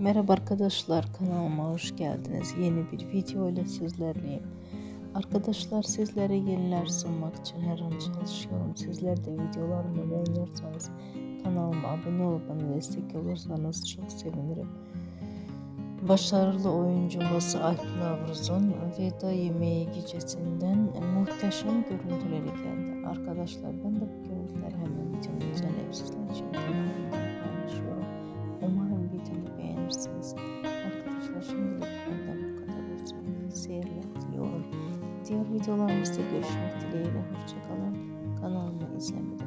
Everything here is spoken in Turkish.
Merhaba arkadaşlar kanalıma hoş geldiniz. Yeni bir video ile sizlerleyim. Arkadaşlar sizlere yeniler sunmak için her an çalışıyorum. Sizler de videolarımı beğeniyorsanız kanalıma abone olup bana destek olursanız çok sevinirim. Başarılı oyuncumuz Alp Navruz'un veda yemeği gecesinden muhteşem görüntüleri geldi. Arkadaşlar ben de bu görüntüleri hemen videonun üzerine sizler şimdilik benden bu kadar olsun. Seyirler diliyorum. Diğer videolarımızda görüşmek dileğiyle. Hoşçakalın. Kanalımı izlemeyi